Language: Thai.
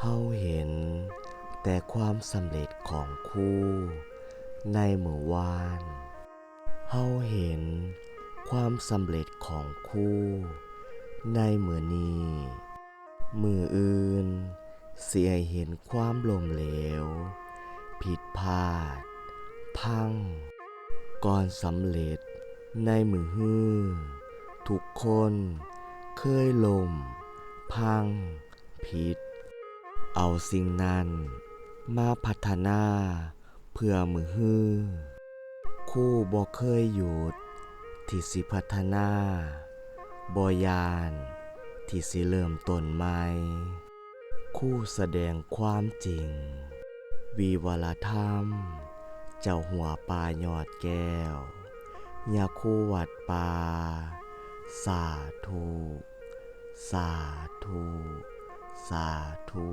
เฮาเห็นแต่ความสำเร็จของครูในเมื้อวาน เฮาเห็นความสำเร็จของครูในเมื้อนี้ มืออื่นเสิให้เห็นความล้มเหลว ผิดพลาด พัง ก่อนสำเร็จในมือฮือทุกคนเคยลม พัง ผิด เอาสิ่งนั้นมาพัฒนา เพื่อมือฮื้อครูบ่เคยหยุด ที่สิพัฒนาบ่ยาน ที่สิเริ่มต้นใหม่ครูแสดงความจริงวิวลธรรม เจ้าหัวปลายอดแก้วยาคู่วัดป่าสาธุ สาธุ สาธุ